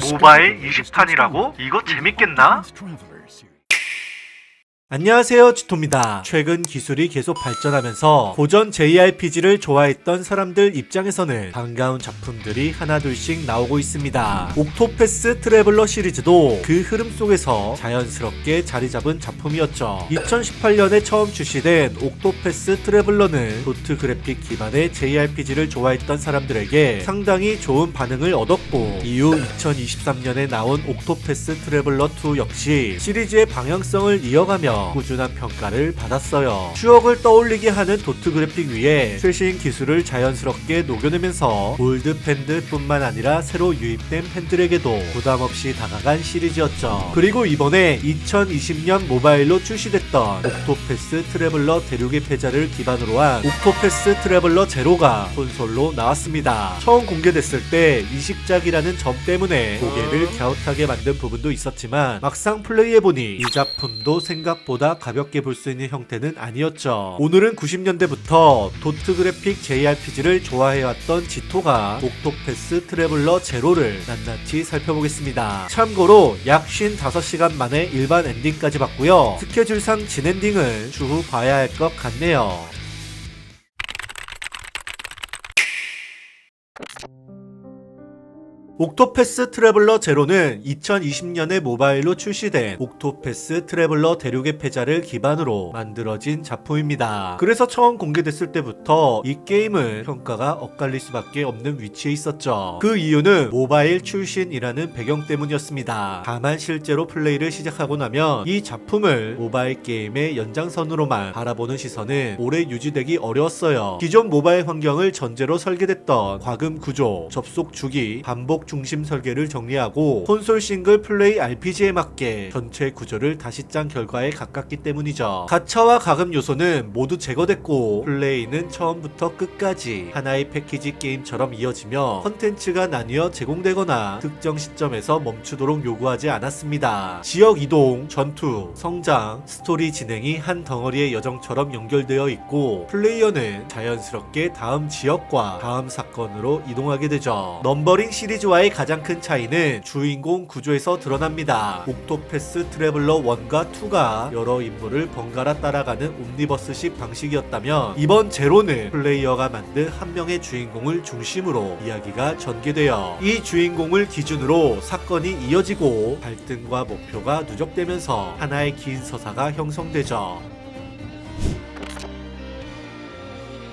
모바일 20탄이라고? 이거 재밌겠나? 안녕하세요 지토입니다. 최근 기술이 계속 발전하면서 고전 JRPG를 좋아했던 사람들 입장에서는 반가운 작품들이 하나둘씩 나오고 있습니다. 옥토패스 트래블러 시리즈도 그 흐름 속에서 자연스럽게 자리 잡은 작품이었죠. 2018년에 처음 출시된 옥토패스 트래블러는 도트 그래픽 기반의 JRPG를 좋아했던 사람들에게 상당히 좋은 반응을 얻었고 이후 2023년에 나온 옥토패스 트래블러 2 역시 시리즈의 방향성을 이어가며 꾸준한 평가를 받았어요. 추억을 떠올리게 하는 도트 그래픽 위에 최신 기술을 자연스럽게 녹여내면서 올드 팬들뿐만 아니라 새로 유입된 팬들에게도 부담 없이 다가간 시리즈였죠. 그리고 이번에 2020년 모바일로 출시됐던 옥토패스 트래블러 대륙의 패자를 기반으로 한 옥토패스 트래블러 제로가 콘솔로 나왔습니다. 처음 공개됐을 때 이식작이라는 점 때문에 고개를 갸웃하게 만든 부분도 있었지만 막상 플레이해보니 이 작품도 생각보다 가볍게 볼 수 있는 형태는 아니었죠. 오늘은 90년대부터 도트 그래픽 JRPG를 좋아해왔던 지토가 옥토패스 트래블러 제로를 낱낱이 살펴보겠습니다. 참고로 약 55시간 만에 일반 엔딩까지 봤고요. 스케줄상 진엔딩을 추후 봐야 할 것 같네요. 옥토패스 트래블러 제로는 2020년에 모바일로 출시된 옥토패스 트래블러 대륙의 패자를 기반으로 만들어진 작품입니다. 그래서 처음 공개됐을 때부터 이 게임은 평가가 엇갈릴 수밖에 없는 위치에 있었죠. 그 이유는 모바일 출신이라는 배경 때문이었습니다. 다만 실제로 플레이를 시작하고 나면 이 작품을 모바일 게임의 연장선으로만 바라보는 시선은 오래 유지되기 어려웠어요. 기존 모바일 환경을 전제로 설계됐던 과금 구조, 접속 주기, 반복 중심 설계를 정리하고 콘솔 싱글 플레이 RPG에 맞게 전체 구조를 다시 짠 결과에 가깝기 때문이죠. 가차와 가금 요소는 모두 제거됐고 플레이는 처음부터 끝까지 하나의 패키지 게임처럼 이어지며 컨텐츠가 나뉘어 제공되거나 특정 시점에서 멈추도록 요구하지 않았습니다. 지역 이동, 전투, 성장, 스토리 진행이 한 덩어리의 여정처럼 연결되어 있고 플레이어는 자연스럽게 다음 지역과 다음 사건으로 이동하게 되죠. 넘버링 시리즈와 의 가장 큰 차이는 주인공 구조에서 드러납니다. 옥토패스 트래블러 1과 2가 여러 인물을 번갈아 따라가는 옴니버스식 방식이었다면 이번 제로는 플레이어가 만든 한 명의 주인공을 중심으로 이야기가 전개되어 이 주인공을 기준으로 사건이 이어지고 갈등과 목표가 누적되면서 하나의 긴 서사가 형성되죠.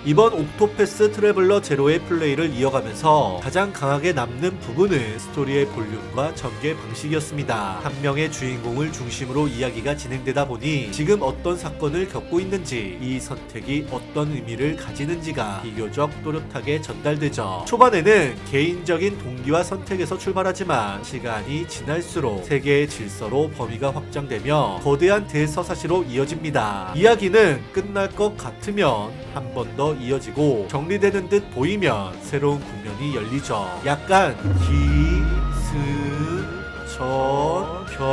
이번 옥토패스 트래블러 제로의 플레이를 이어가면서 가장 강하게 남는 부분은 스토리의 볼륨과 전개 방식이었습니다. 한 명의 주인공을 중심으로 이야기가 진행되다 보니 지금 어떤 사건을 겪고 있는지 이 선택이 어떤 의미를 가지는지가 비교적 또렷하게 전달되죠. 초반에는 개인적인 동기와 선택에서 출발하지만 시간이 지날수록 세계의 질서로 범위가 확장되며 거대한 대서사시로 이어집니다. 이야기는 끝날 것 같으면 한 번 더 이어지고 정리되는 듯 보이면 새로운 국면이 열리죠. 약간 기, 스, 전, 별,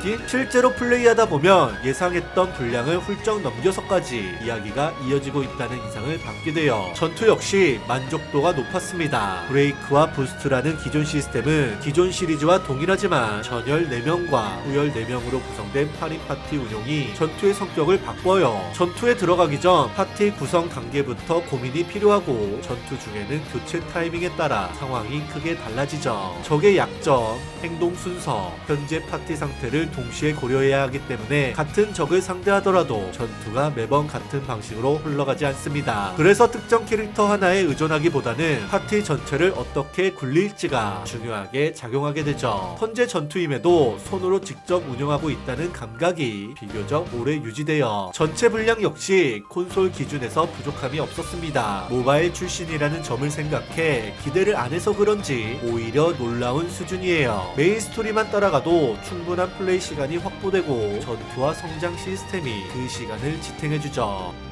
느낌? 실제로 플레이하다 보면 예상했던 분량을 훌쩍 넘겨서까지 이야기가 이어지고 있다는 인상을 받게 돼요. 전투 역시 만족도가 높았습니다. 브레이크와 부스트라는 기존 시스템은 기존 시리즈와 동일하지만 전열 4명과 후열 4명으로 구성된 8인 파티 운용이 전투의 성격을 바꿔요. 전투에 들어가기 전 파티 구성 단계부터 고민이 필요하고 전투 중에는 교체 타이밍에 따라 상황이 크게 달라지죠. 적의 약점, 행동 순서, 현재 파티 상태를 동시에 고려해야 하기 때문에 같은 적을 상대하더라도 전투가 매번 같은 방식으로 흘러가지 않습니다. 그래서 특정 캐릭터 하나에 의존하기보다는 파티 전체를 어떻게 굴릴지가 중요하게 작용하게 되죠. 현재 전투임에도 손으로 직접 운영하고 있다는 감각이 비교적 오래 유지되어 전체 분량 역시 콘솔 기준에서 부족함이 없었습니다. 모바일 출신이라는 점을 생각해 기대를 안 해서 그런지 오히려 놀라운 수준이에요. 메인 스토리만 따라가도 충분한 플레이 시간이 확보되고 전투와 성장 시스템이 그 시간을 지탱해주죠.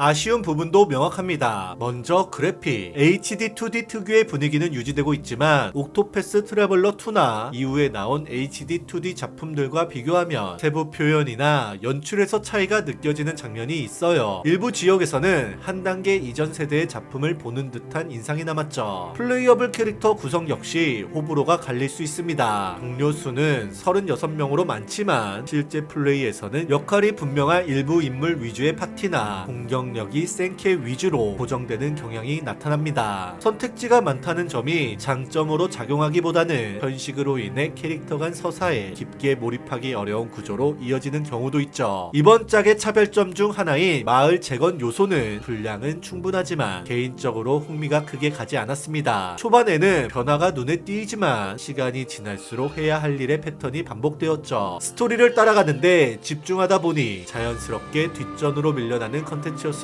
아쉬운 부분도 명확합니다. 먼저 그래픽. HD 2D 특유의 분위기는 유지되고 있지만 옥토패스 트래블러 2나 이후에 나온 HD 2D 작품들과 비교하면 세부 표현이나 연출에서 차이가 느껴지는 장면이 있어요. 일부 지역에서는 한 단계 이전 세대의 작품을 보는 듯한 인상이 남았죠. 플레이어블 캐릭터 구성 역시 호불호가 갈릴 수 있습니다. 동료 수는 36명으로 많지만 실제 플레이에서는 역할이 분명한 일부 인물 위주의 파티나 공격 력이 센캐 위주로 고정되는 경향이 나타납니다. 선택지가 많다는 점이 장점으로 작용하기보다는 현식으로 인해 캐릭터 간 서사에 깊게 몰입하기 어려운 구조로 이어지는 경우도 있죠. 이번 짝의 차별점 중 하나인 마을 재건 요소는 분량은 충분하지만 개인적으로 흥미가 크게 가지 않았습니다. 초반에는 변화가 눈에 띄지만 시간이 지날수록 해야 할 일의 패턴이 반복되었죠. 스토리를 따라가는데 집중하다 보니 자연스럽게 뒷전으로 밀려나는 컨텐츠였습니다.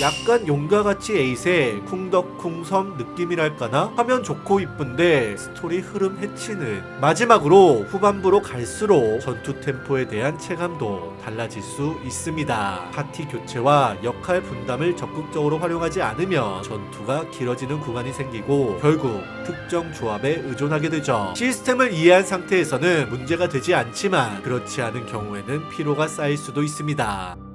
약간 용과 같이 에잇의 쿵덕쿵섬 느낌이랄까나 하면 좋고 이쁜데 스토리 흐름 해치는 마지막으로 후반부로 갈수록 전투 템포에 대한 체감도 달라질 수 있습니다. 파티 교체와 역할 분담을 적극적으로 활용하지 않으면 전투가 길어지는 구간이 생기고 결국 특정 조합에 의존하게 되죠. 시스템을 이해한 상태에서는 문제가 되지 않지만 그렇지 않은 경우에는 피로가 쌓일 수도 있습니다.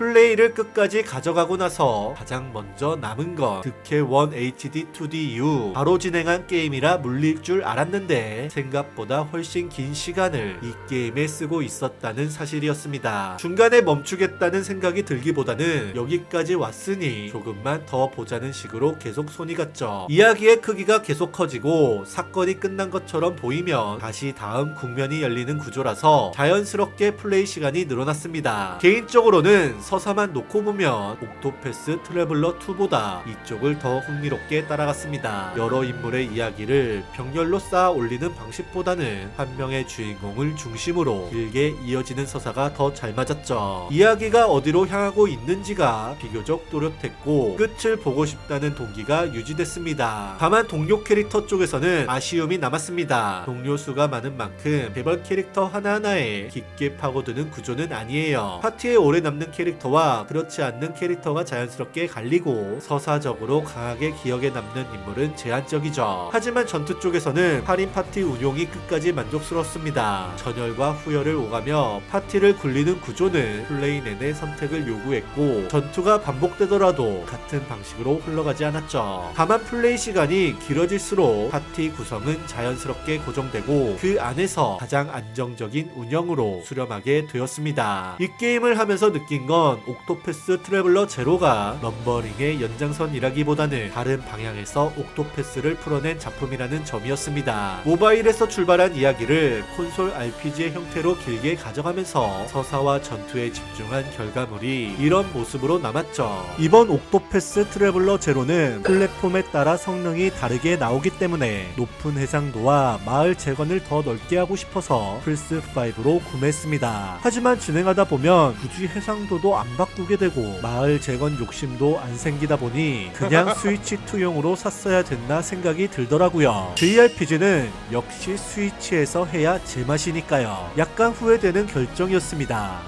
플레이를 끝까지 가져가고 나서 가장 먼저 남은 건 득회 1 HD 2D 이후 바로 진행한 게임이라 물릴 줄 알았는데 생각보다 훨씬 긴 시간을 이 게임에 쓰고 있었다는 사실이었습니다. 중간에 멈추겠다는 생각이 들기보다는 여기까지 왔으니 조금만 더 보자는 식으로 계속 손이 갔죠. 이야기의 크기가 계속 커지고 사건이 끝난 것처럼 보이면 다시 다음 국면이 열리는 구조라서 자연스럽게 플레이 시간이 늘어났습니다. 개인적으로는 서사만 놓고 보면 옥토패스 트래블러 2보다 이쪽을 더 흥미롭게 따라갔습니다. 여러 인물의 이야기를 병렬로 쌓아 올리는 방식보다는 한 명의 주인공을 중심으로 길게 이어지는 서사가 더 잘 맞았죠. 이야기가 어디로 향하고 있는지가 비교적 또렷했고 끝을 보고 싶다는 동기가 유지됐습니다. 다만 동료 캐릭터 쪽에서는 아쉬움이 남았습니다. 동료 수가 많은 만큼 개별 캐릭터 하나하나에 깊게 파고드는 구조는 아니에요. 파티에 오래 남는 캐릭터 와 그렇지 않는 캐릭터가 자연스럽게 갈리고 서사적으로 강하게 기억에 남는 인물은 제한적이죠. 하지만 전투 쪽에서는 8인 파티 운용이 끝까지 만족스럽습니다. 전열과 후열을 오가며 파티를 굴리는 구조는 플레이 내내 선택을 요구했고 전투가 반복되더라도 같은 방식으로 흘러가지 않았죠. 다만 플레이 시간이 길어질수록 파티 구성은 자연스럽게 고정되고 그 안에서 가장 안정적인 운영으로 수렴하게 되었습니다. 이 게임을 하면서 느낀 건 옥토패스 트래블러 제로가 넘버링의 연장선이라기보다는 다른 방향에서 옥토패스를 풀어낸 작품이라는 점이었습니다. 모바일에서 출발한 이야기를 콘솔 RPG의 형태로 길게 가져가면서 서사와 전투에 집중한 결과물이 이런 모습으로 남았죠. 이번 옥토패스 트래블러 제로는 플랫폼에 따라 성능이 다르게 나오기 때문에 높은 해상도와 마을 재건을 더 넓게 하고 싶어서 플스5로 구매했습니다. 하지만 진행하다 보면 굳이 해상도 도 안 바꾸게 되고 마을 재건 욕심도 안 생기다 보니 그냥 스위치 2용으로 샀어야 됐나 생각이 들더라고요. JRPG는 역시 스위치에서 해야 제맛이니까요. 약간 후회되는 결정이었습니다.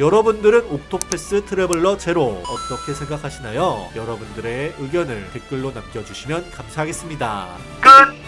여러분들은 옥토패스 트래블러 제로 어떻게 생각하시나요? 여러분들의 의견을 댓글로 남겨주시면 감사하겠습니다. 끝!